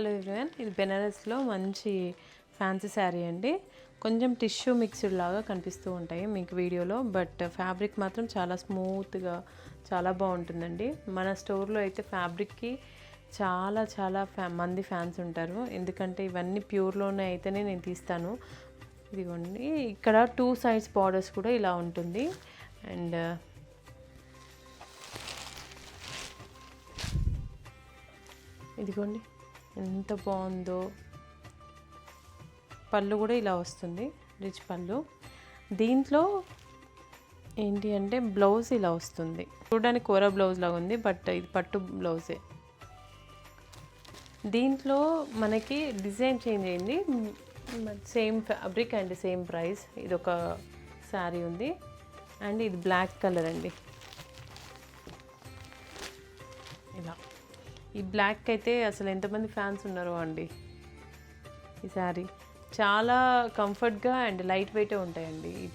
Hello everyone ఇది బెనారస్లో మంచి fancy sari అండి. కొంచెం టిష్యూ మిక్స్డ్ లాగా కనిపిస్తూ ఉంటాయి మీకు వీడియోలో బట్ ఫ్యాబ్రిక్ మాత్రం చాలా స్మూత్గా చాలా బాగుంటుందండి. మన స్టోర్లో అయితే ఫ్యాబ్రిక్కి చాలా చాలా ఫ్యా మంది ఫ్యాన్స్ ఉంటారు. ఎందుకంటే ఇవన్నీ ప్యూర్లోనే అయితేనే నేను తీస్తాను. ఇదిగోండి ఇక్కడ టూ సైడ్స్ బార్డర్స్ కూడా ఇలా ఉంటుంది. అండ్ ఇదిగోండి. ఎంత బాగుందో. పళ్ళు కూడా ఇలా వస్తుంది రిచ్ పళ్ళు. దీంట్లో ఏంటి అంటే బ్లౌజ్ ఇలా వస్తుంది. చూడడానికి కూర బ్లౌజ్ లాగా ఉంది బట్ ఇది పట్టు బ్లౌజే. దీంట్లో మనకి డిజైన్ చేంజ్ అయింది. Same fabric and same price. ఇది ఒక శారీ ఉంది. అండ్ ఇది బ్లాక్ కలర్ అండి. ఇలా. ఈ బ్లాక్ అయితే అసలు ఎంతమంది ఫ్యాన్స్ ఉన్నారో అండి. ఈ శారీ చాలా కంఫర్ట్గా అండ్ లైట్ వెయిటే ఉంటాయండి.